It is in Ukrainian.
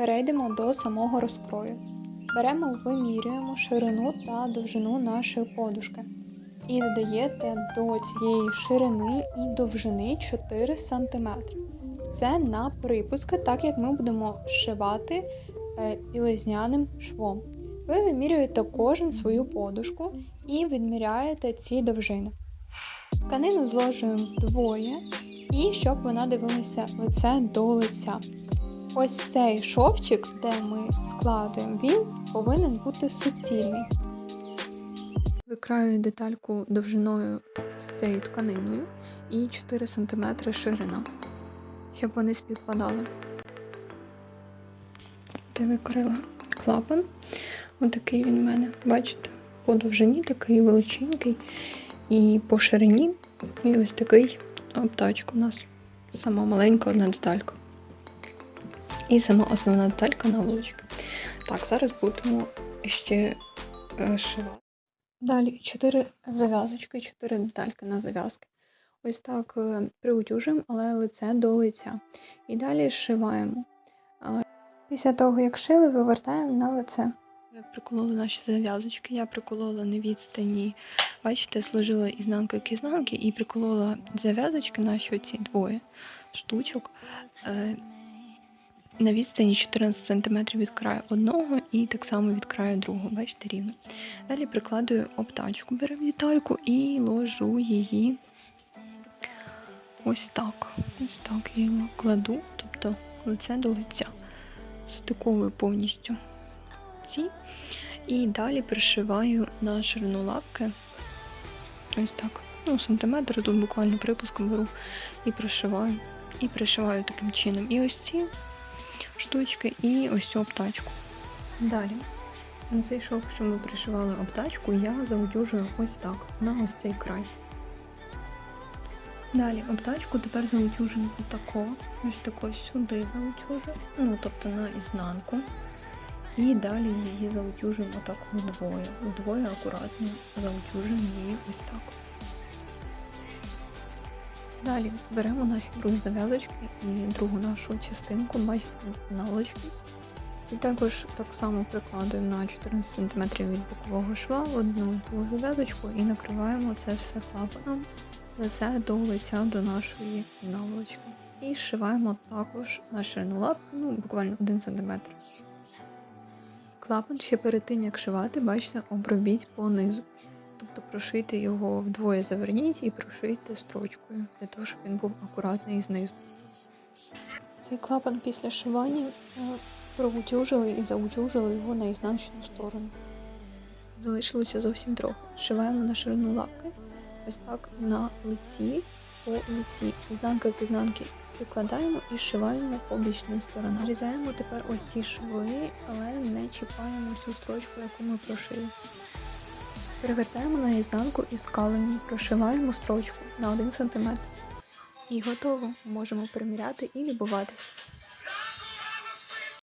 перейдемо до самого розкрою. Беремо, вимірюємо ширину та довжину нашої подушки. І додаєте до цієї ширини і довжини 4 см. Це на припуски, так як ми будемо шивати е, білизняним швом. Ви вимірюєте кожен свою подушку і відміряєте ці довжини. Тканину зложуємо вдвоє, і щоб вона дивилася лице до лиця. Ось цей шовчик, де ми складуємо, він повинен бути суцільний. Викраю детальку довжиною з цією тканиною і 4 см ширина, щоб вони співпадали. Ти викрила клапан. Отакий він у мене. Бачите, по довжині такий величенький, і по ширині, і ось такий обтачка у нас. Сама маленька одна деталька. І сама основна деталька наволочки. Так, зараз будемо ще е, шивати. Далі 4 зав'язочки, 4 детальки на зав'язки. Ось так е, приутюжимо, але лице до лиця. І далі зшиваємо. А Після того, як шили, вивертаємо на лице. Я приколола наші зав'язочки, я приколола на відстані, бачите, зложила ізнанку к ізнанки і приколола зав'язочки наші оці двоє штучок е, на відстані 14 см від краю одного і так само від краю другого, бачите, рівно. Далі прикладую обтачку, беремо детальку і ложу її ось так. Ось так я її кладу, тобто лице до лиця. Стиковую повністю ці. І далі пришиваю на ширину лапки. Ось так. Ну, сантиметр, тут буквально припуском беру і пришиваю. І пришиваю таким чином. І ось ці штучки, і ось цю обтачку. Далі. На цей шов, що ми пришивали обтачку, я заутюжую ось так, на ось цей край. Далі обтачку тепер заутюжимо отако, ось тако сюди заутюжую, ну тобто на ізнанку. І далі її заутюжимо отак вдвоє. Вдвоє акуратно заутюжимо її ось так. Далі беремо наші другі зав'язочки і другу нашу частинку, бачите, наволочки. І також так само прикладуємо на 14 см від бокового шва одну другу зав'язочку і накриваємо це все клапаном лице до лиця до нашої наволочки. І зшиваємо також на ширину лапки, ну буквально 1 см. Клапан ще перед тим, як шивати, бачите, обробіть по низу. Тобто прошийте його вдвоє заверніть і прошийте строчкою, для того, щоб він був акуратний знизу. Цей клапан після шивання е, проутюжили і заутюжили його на ізнанчну сторону. Залишилося зовсім трохи. Шиваємо на ширину лапки, ось так на лиці, по лиці. Ізнанка к ізнанки прикладаємо і зшиваємо по бічним сторонам. Різаємо тепер ось ці шви, але не чіпаємо цю строчку, яку ми прошили. Перевертаємо на ізнанку і скалуємо, прошиваємо строчку на 1 см. І готово. Можемо приміряти і любуватись.